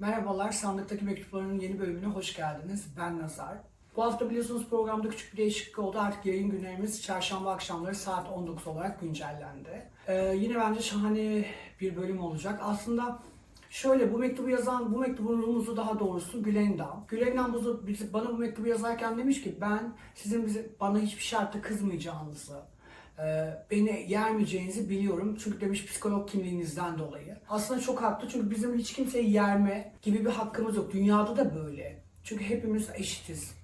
Merhabalar, Sandıktaki Mektuplarının yeni bölümüne hoş geldiniz. Ben Nazar. Bu hafta biliyorsunuz programda küçük bir değişiklik oldu. Artık yayın günlerimiz çarşamba akşamları saat 19 olarak güncellendi. Ee, yine bence şahane bir bölüm olacak. Aslında şöyle bu mektubu yazan, bu mektubun rumuzu daha doğrusu Gülendam. Gülendam bana bu mektubu yazarken demiş ki ben sizin bize, bana hiçbir şartta kızmayacağınızı, beni yermeyeceğinizi biliyorum. Çünkü demiş psikolog kimliğinizden dolayı. Aslında çok haklı çünkü bizim hiç kimseyi yerme gibi bir hakkımız yok. Dünyada da böyle. Çünkü hepimiz eşitiz.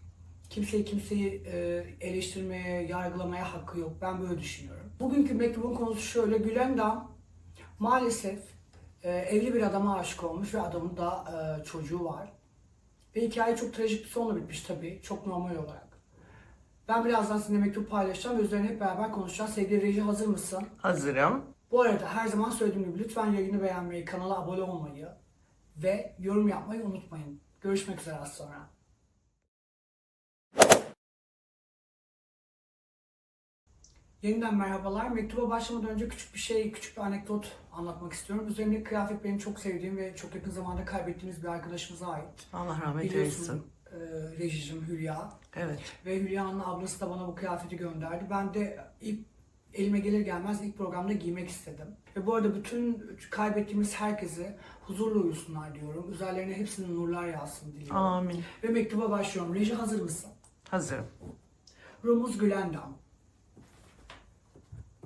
Kimseyi kimseyi e, eleştirmeye, yargılamaya hakkı yok. Ben böyle düşünüyorum. Bugünkü mektubun konusu şöyle. Gülendam maalesef e, evli bir adama aşık olmuş ve adamın da e, çocuğu var. Ve hikaye çok trajik bir sonla bitmiş tabii. Çok normal olarak. Ben birazdan sizinle mektup paylaşacağım ve üzerine hep beraber konuşacağız. Sevgili Reji hazır mısın? Hazırım. Bu arada her zaman söylediğim gibi lütfen yayını beğenmeyi, kanala abone olmayı ve yorum yapmayı unutmayın. Görüşmek üzere az sonra. Yeniden merhabalar. Mektuba başlamadan önce küçük bir şey, küçük bir anekdot anlatmak istiyorum. Üzerindeki kıyafet benim çok sevdiğim ve çok yakın zamanda kaybettiğimiz bir arkadaşımıza ait. Allah rahmet eylesin. E, rejicim Hülya. Evet. Ve Hülya'nın ablası da bana bu kıyafeti gönderdi. Ben de ilk elime gelir gelmez ilk programda giymek istedim. Ve bu arada bütün kaybettiğimiz herkese huzurlu uyusunlar diyorum. Üzerlerine hepsinin nurlar yağsın diliyorum. Amin. Ve mektuba başlıyorum. Reji hazır mısın? Hazırım. Rumuz Gülendam.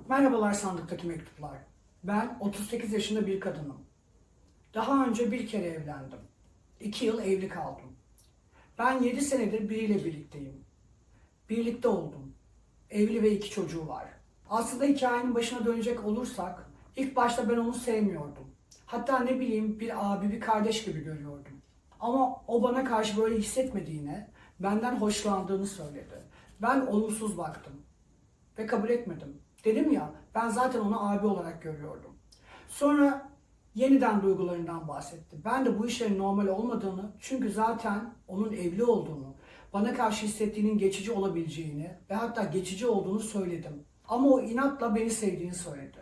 Merhabalar sandıktaki mektuplar. Ben 38 yaşında bir kadınım. Daha önce bir kere evlendim. 2 yıl evli kaldım. Ben 7 senedir biriyle birlikteyim. Birlikte oldum. Evli ve iki çocuğu var. Aslında hikayenin başına dönecek olursak ilk başta ben onu sevmiyordum. Hatta ne bileyim bir abi bir kardeş gibi görüyordum. Ama o bana karşı böyle hissetmediğine, benden hoşlandığını söyledi. Ben olumsuz baktım ve kabul etmedim. Dedim ya ben zaten onu abi olarak görüyordum. Sonra yeniden duygularından bahsetti. Ben de bu işlerin normal olmadığını çünkü zaten onun evli olduğunu, bana karşı hissettiğinin geçici olabileceğini ve hatta geçici olduğunu söyledim. Ama o inatla beni sevdiğini söyledi.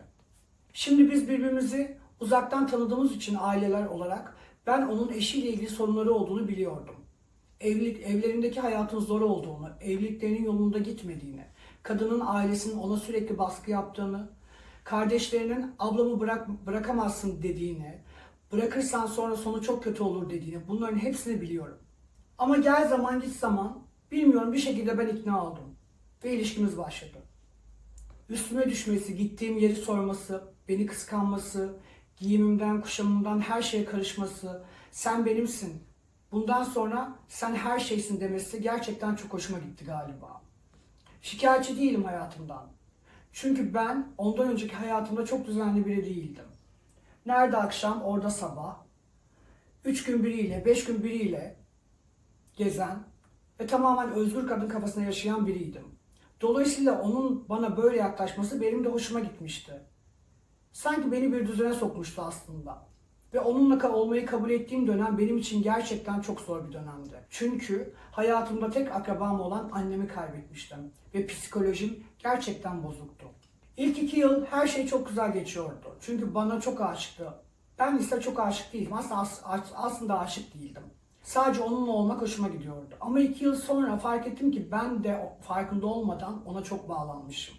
Şimdi biz birbirimizi uzaktan tanıdığımız için aileler olarak ben onun eşiyle ilgili sorunları olduğunu biliyordum. Evlilik, evlerindeki hayatın zor olduğunu, evliliklerinin yolunda gitmediğini, kadının ailesinin ona sürekli baskı yaptığını, kardeşlerinin ablamı bırak, bırakamazsın dediğini, bırakırsan sonra sonu çok kötü olur dediğini, bunların hepsini biliyorum. Ama gel zaman git zaman, bilmiyorum bir şekilde ben ikna oldum. Ve ilişkimiz başladı. Üstüme düşmesi, gittiğim yeri sorması, beni kıskanması, giyimimden, kuşamımdan her şeye karışması, sen benimsin, bundan sonra sen her şeysin demesi gerçekten çok hoşuma gitti galiba. Şikayetçi değilim hayatımdan. Çünkü ben ondan önceki hayatımda çok düzenli biri değildim. Nerede akşam, orada sabah. Üç gün biriyle, beş gün biriyle gezen ve tamamen özgür kadın kafasında yaşayan biriydim. Dolayısıyla onun bana böyle yaklaşması benim de hoşuma gitmişti. Sanki beni bir düzene sokmuştu aslında. Ve onunla olmayı kabul ettiğim dönem benim için gerçekten çok zor bir dönemdi. Çünkü hayatımda tek akrabam olan annemi kaybetmiştim. Ve psikolojim gerçekten bozuktu. İlk iki yıl her şey çok güzel geçiyordu. Çünkü bana çok aşıktı. Ben ise çok aşık değilim. Aslında, as- as- aslında aşık değildim. Sadece onunla olmak hoşuma gidiyordu. Ama iki yıl sonra fark ettim ki ben de farkında olmadan ona çok bağlanmışım.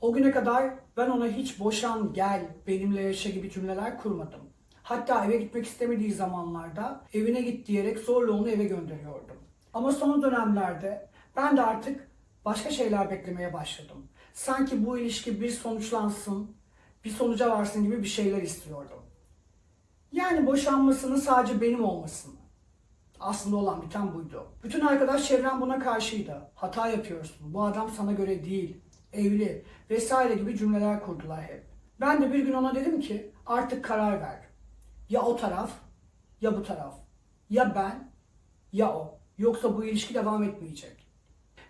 O güne kadar ben ona hiç boşan, gel, benimle yaşa gibi cümleler kurmadım. Hatta eve gitmek istemediği zamanlarda evine git diyerek zorla onu eve gönderiyordum. Ama son dönemlerde ben de artık başka şeyler beklemeye başladım. Sanki bu ilişki bir sonuçlansın, bir sonuca varsın gibi bir şeyler istiyordum. Yani boşanmasının sadece benim olmasını. Aslında olan biten buydu. Bütün arkadaş çevrem buna karşıydı. Hata yapıyorsun, bu adam sana göre değil, evli vesaire gibi cümleler kurdular hep. Ben de bir gün ona dedim ki artık karar ver. Ya o taraf ya bu taraf. Ya ben ya o. Yoksa bu ilişki devam etmeyecek.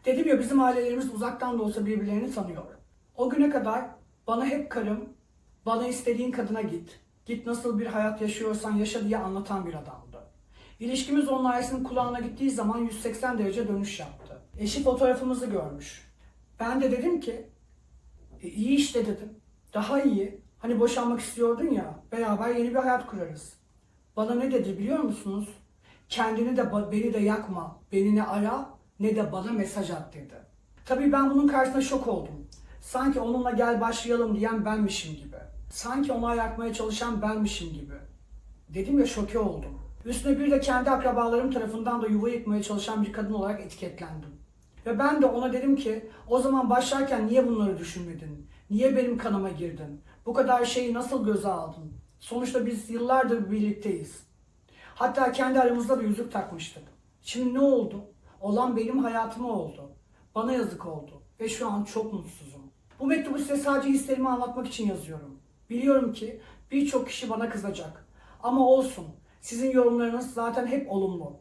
Dedim ya bizim ailelerimiz uzaktan da olsa birbirlerini tanıyor. O güne kadar bana hep karım, bana istediğin kadına git, git nasıl bir hayat yaşıyorsan yaşa diye anlatan bir adamdı. İlişkimiz onun ailesinin kulağına gittiği zaman 180 derece dönüş yaptı. Eşi fotoğrafımızı görmüş. Ben de dedim ki, e, iyi işte dedim. Daha iyi. Hani boşanmak istiyordun ya, beraber yeni bir hayat kurarız. Bana ne dedi biliyor musunuz? Kendini de beni de yakma, beni ne ara ne de bana mesaj at dedi. Tabii ben bunun karşısında şok oldum. Sanki onunla gel başlayalım diyen benmişim gibi. Sanki onu ayakmaya çalışan benmişim gibi. Dedim ya şoke oldum. Üstüne bir de kendi akrabalarım tarafından da yuva yıkmaya çalışan bir kadın olarak etiketlendim. Ve ben de ona dedim ki o zaman başlarken niye bunları düşünmedin? Niye benim kanıma girdin? Bu kadar şeyi nasıl göze aldın? Sonuçta biz yıllardır birlikteyiz. Hatta kendi aramızda da yüzük takmıştık. Şimdi ne oldu? Olan benim hayatıma oldu. Bana yazık oldu. Ve şu an çok mutsuzum. Bu mektubu size sadece hislerimi anlatmak için yazıyorum. Biliyorum ki birçok kişi bana kızacak. Ama olsun. Sizin yorumlarınız zaten hep olumlu.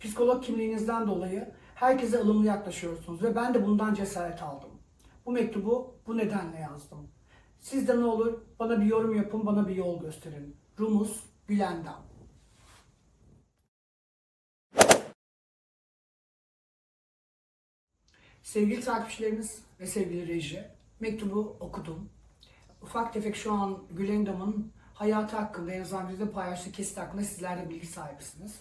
Psikolog kimliğinizden dolayı herkese ılımlı yaklaşıyorsunuz ve ben de bundan cesaret aldım. Bu mektubu bu nedenle yazdım. Siz de ne olur bana bir yorum yapın, bana bir yol gösterin. Rumuz Gülendam. Sevgili takipçilerimiz ve sevgili reji, mektubu okudum. Ufak tefek şu an Gülendam'ın hayatı hakkında en azından bizde paylaştığı kesit hakkında sizler de bilgi sahibisiniz.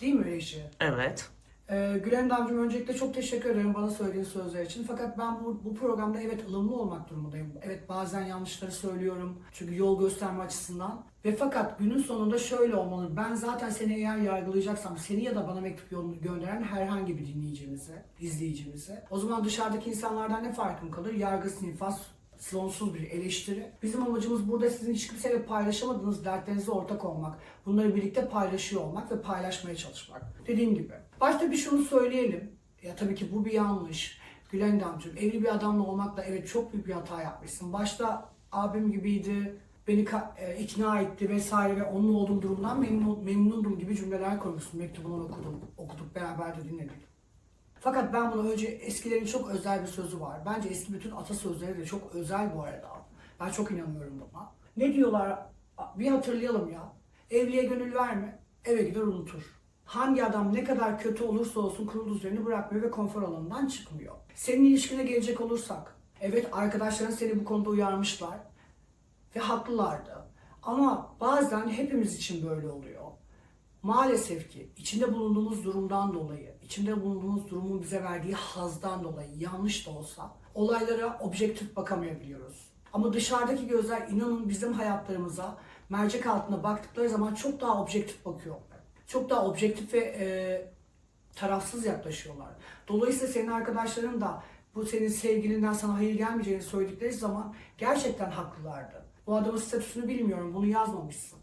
Değil mi reji? Evet. Ee, Gülendam'cığım öncelikle çok teşekkür ederim bana söylediğin sözler için. Fakat ben bu, bu programda evet ılımlı olmak durumundayım. Evet bazen yanlışları söylüyorum. Çünkü yol gösterme açısından. Ve fakat günün sonunda şöyle olmalı. Ben zaten seni eğer yargılayacaksam seni ya da bana mektup gönderen herhangi bir dinleyicimize, izleyicimize. O zaman dışarıdaki insanlardan ne farkım kalır? Yargı, infaz, sonsuz bir eleştiri. Bizim amacımız burada sizin hiç kimseyle paylaşamadığınız dertlerinize ortak olmak. Bunları birlikte paylaşıyor olmak ve paylaşmaya çalışmak. Dediğim gibi. Başta bir şunu söyleyelim. Ya tabii ki bu bir yanlış. Gülen Damcığım evli bir adamla olmakla evet çok büyük bir hata yapmışsın. Başta abim gibiydi, beni e, ikna etti vesaire ve onunla olduğum durumdan memnun, memnundum gibi cümleler koymuşsun. Mektubunu okudum, okuduk beraber de dinledik. Fakat ben bunu önce eskilerin çok özel bir sözü var. Bence eski bütün atasözleri de çok özel bu arada. Ben çok inanıyorum buna. Ne diyorlar? Bir hatırlayalım ya. Evliye gönül verme, eve gider unutur. Hangi adam ne kadar kötü olursa olsun kurul düzenini bırakmıyor ve konfor alanından çıkmıyor. Senin ilişkine gelecek olursak, evet arkadaşların seni bu konuda uyarmışlar ve haklılardı. Ama bazen hepimiz için böyle oluyor. Maalesef ki içinde bulunduğumuz durumdan dolayı, içinde bulunduğumuz durumun bize verdiği hazdan dolayı yanlış da olsa olaylara objektif bakamayabiliyoruz. Ama dışarıdaki gözler inanın bizim hayatlarımıza mercek altında baktıkları zaman çok daha objektif bakıyorlar. Çok daha objektif ve e, tarafsız yaklaşıyorlar. Dolayısıyla senin arkadaşların da bu senin sevgilinden sana hayır gelmeyeceğini söyledikleri zaman gerçekten haklılardı. Bu adamın statüsünü bilmiyorum, bunu yazmamışsın.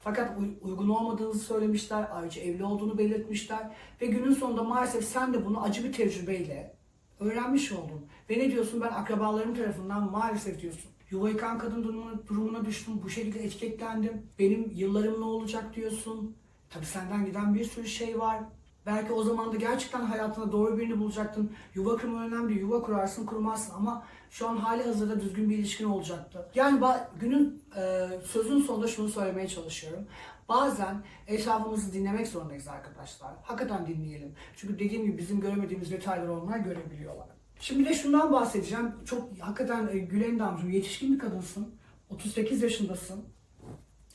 Fakat uy- uygun olmadığını söylemişler, ayrıca evli olduğunu belirtmişler ve günün sonunda maalesef sen de bunu acı bir tecrübeyle öğrenmiş oldun. Ve ne diyorsun ben akrabalarım tarafından maalesef diyorsun. Yuva yıkan kadın durumuna, durumuna düştüm, bu şekilde etiketlendim. Benim yıllarım ne olacak diyorsun. Tabii senden giden bir sürü şey var. Belki o zaman da gerçekten hayatında doğru birini bulacaktın. Yuva kurma önemli. Yuva kurarsın kurmazsın ama şu an hali hazırda düzgün bir ilişkin olacaktı. Yani günün e, sözün sonunda şunu söylemeye çalışıyorum. Bazen etrafımızı dinlemek zorundayız arkadaşlar. Hakikaten dinleyelim. Çünkü dediğim gibi bizim göremediğimiz detayları onlar görebiliyorlar. Şimdi bir de şundan bahsedeceğim. Çok hakikaten e, Gülen Damcığım yetişkin bir kadınsın. 38 yaşındasın.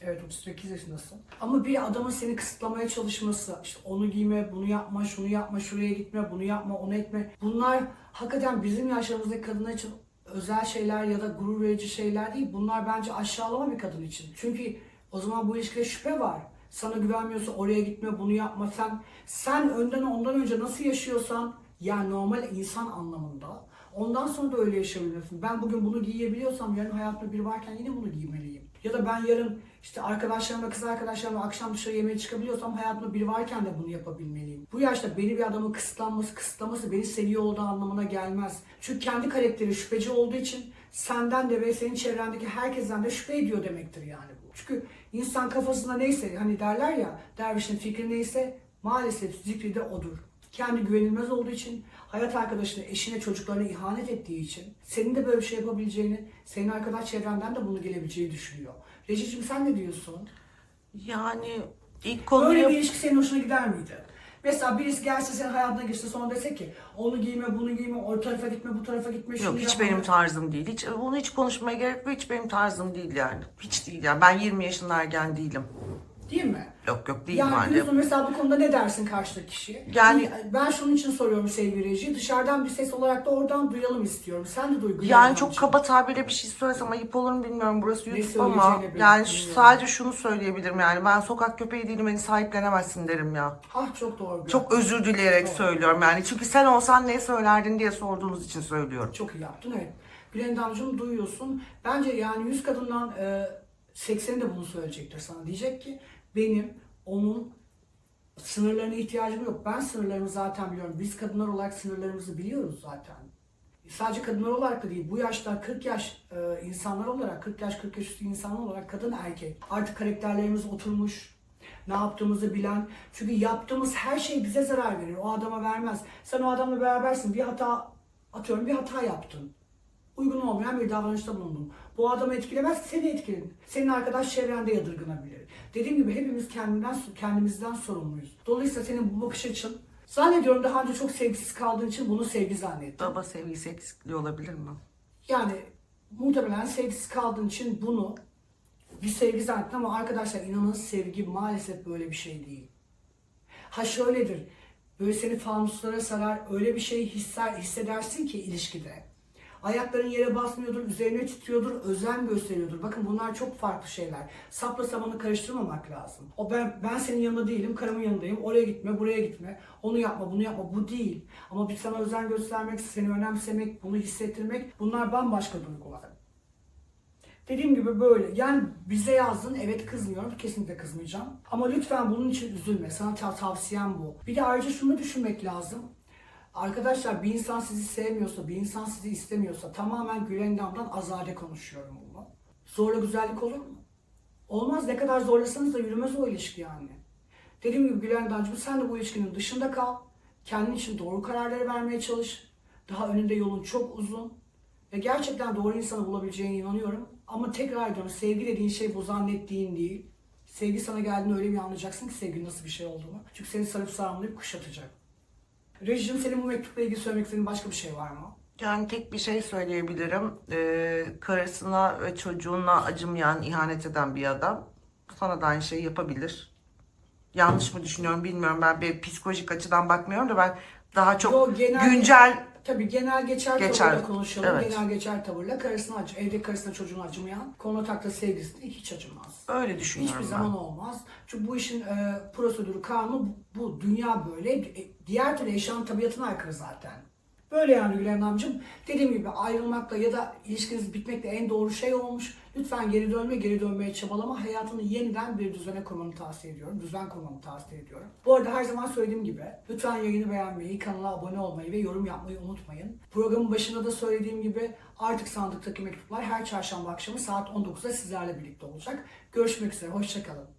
Evet 38 yaşındasın. Ama bir adamın seni kısıtlamaya çalışması, işte onu giyme, bunu yapma, şunu yapma, şuraya gitme, bunu yapma, onu etme. Bunlar hakikaten bizim yaşlarımızdaki kadınlar için özel şeyler ya da gurur verici şeyler değil. Bunlar bence aşağılama bir kadın için. Çünkü o zaman bu ilişkide şüphe var. Sana güvenmiyorsa oraya gitme, bunu yapma. Sen, sen önden ondan önce nasıl yaşıyorsan yani normal insan anlamında ondan sonra da öyle yaşayabilirsin. Ben bugün bunu giyebiliyorsam yarın hayatımda biri varken yine bunu giymeliyim. Ya da ben yarın işte arkadaşlarımla, kız arkadaşlarımla akşam dışarı yemeğe çıkabiliyorsam hayatımda biri varken de bunu yapabilmeliyim. Bu yaşta beni bir adamın kısıtlanması, kısıtlaması beni seviyor olduğu anlamına gelmez. Çünkü kendi karakteri şüpheci olduğu için senden de ve senin çevrendeki herkesten de şüphe ediyor demektir yani bu. Çünkü insan kafasında neyse hani derler ya dervişin fikri neyse maalesef zikri de odur. Kendi güvenilmez olduğu için, hayat arkadaşına, eşine, çocuklarına ihanet ettiği için senin de böyle bir şey yapabileceğini, senin arkadaş çevrenden de bunu gelebileceğini düşünüyor. Recicim sen ne diyorsun? Yani ilk Böyle konuyu bir ilişki senin hoşuna gider miydi? Mesela birisi gelse senin hayatına geçse sonra dese ki onu giyme, bunu giyme, o tarafa gitme, bu tarafa gitme, yok hiç yapma. benim tarzım değil. Hiç bunu hiç konuşmaya gerek yok. Hiç benim tarzım değil yani. Hiç değil yani. Ben 20 yaşındayken değilim. Değil mi? Yok yok değil Yani bence. Gülsüm mesela bu konuda ne dersin karşıdaki kişiye? Yani- ben şunun için soruyorum sevgili reji. Dışarıdan bir ses olarak da oradan duyalım istiyorum. Sen de duy. Gülen Yani çok kaba tabirle bir şey söylesem ayıp olur mu bilmiyorum burası YouTube ama yani bilmiyorum. sadece şunu söyleyebilirim yani ben sokak köpeği değilim beni sahiplenemezsin derim ya. Ah çok doğru. Çok özür dileyerek Doğru. söylüyorum yani çünkü sen olsan ne söylerdin diye sorduğunuz için söylüyorum. Çok iyi yaptın evet. Gülen Damcığım duyuyorsun. Bence yani 100 kadından e, 80'i de bunu söyleyecektir sana. Diyecek ki benim onun sınırlarına ihtiyacım yok. Ben sınırlarımı zaten biliyorum. Biz kadınlar olarak sınırlarımızı biliyoruz zaten. Sadece kadınlar olarak da değil. Bu yaşta 40 yaş e, insanlar olarak, 40 yaş 40 yaş üstü insanlar olarak kadın erkek. Artık karakterlerimiz oturmuş. Ne yaptığımızı bilen. Çünkü yaptığımız her şey bize zarar verir. O adama vermez. Sen o adamla berabersin. Bir hata atıyorum bir hata yaptın. Uygun olmayan bir davranışta bulundun. Bu adamı etkilemez, seni etkiledin. Senin arkadaş çevrende yadırgınabilir. Dediğim gibi hepimiz kendinden, kendimizden sorumluyuz. Dolayısıyla senin bu bakış açın, zannediyorum daha önce çok sevgisiz kaldığın için bunu sevgi zannettin. Baba sevgisi eksikliği olabilir mi? Yani muhtemelen sevgisiz kaldığın için bunu bir sevgi zannettin ama arkadaşlar inanın sevgi maalesef böyle bir şey değil. Ha şöyledir, böyle seni fanuslara sarar, öyle bir şey hisser, hissedersin ki ilişkide. Ayakların yere basmıyordur, üzerine titriyordur, özen gösteriyordur. Bakın bunlar çok farklı şeyler. Sapla samanı karıştırmamak lazım. O ben, ben senin yanında değilim, karımın yanındayım. Oraya gitme, buraya gitme. Onu yapma, bunu yapma. Bu değil. Ama bir sana özen göstermek, seni önemsemek, bunu hissettirmek bunlar bambaşka duygular. Dediğim gibi böyle. Yani bize yazdın evet kızmıyorum. Kesinlikle kızmayacağım. Ama lütfen bunun için üzülme. Sana tav- tavsiyem bu. Bir de ayrıca şunu düşünmek lazım. Arkadaşlar bir insan sizi sevmiyorsa, bir insan sizi istemiyorsa tamamen Gülendam'dan azade konuşuyorum bunu. Zorla güzellik olur mu? Olmaz. Ne kadar zorlasanız da yürümez o ilişki yani. Dediğim gibi Gülendam'cığım sen de bu ilişkinin dışında kal. Kendin için doğru kararları vermeye çalış. Daha önünde yolun çok uzun. Ve gerçekten doğru insanı bulabileceğine inanıyorum. Ama tekrar ediyorum sevgi dediğin şey bu zannettiğin değil. Sevgi sana geldiğinde öyle bir anlayacaksın ki sevginin nasıl bir şey olduğunu. Çünkü seni sarıp sarmalayıp kuşatacak. Rejim senin bu mektupla ilgili söylemek istediğin başka bir şey var mı? Yani tek bir şey söyleyebilirim. Ee, karısına ve çocuğuna acımayan, ihanet eden bir adam sana da aynı şeyi yapabilir. Yanlış mı düşünüyorum bilmiyorum. Ben bir psikolojik açıdan bakmıyorum da ben daha çok Yo, genel- güncel Tabii genel geçer, Geçer, tavırla konuşalım. evet. Genel geçer tavırla karısına acı, evde karısına çocuğuna acımayan, kontakta sevgilisine hiç acımaz. öyle düşünüyorum Hiçbir ben. zaman olmaz. Çünkü bu işin e, prosedürü, kanunu bu, bu. Dünya böyle. E, diğer türlü eşyanın tabiatına aykırı zaten. Böyle yani Gülen amcım. Dediğim gibi ayrılmakla ya da ilişkiniz bitmekle en doğru şey olmuş. Lütfen geri dönme, geri dönmeye çabalama. Hayatını yeniden bir düzene kurmanı tavsiye ediyorum. Düzen kurmanı tavsiye ediyorum. Bu arada her zaman söylediğim gibi lütfen yayını beğenmeyi, kanala abone olmayı ve yorum yapmayı unutmayın. Programın başında da söylediğim gibi artık sandıktaki mektuplar her çarşamba akşamı saat 19'da sizlerle birlikte olacak. Görüşmek üzere, hoşçakalın.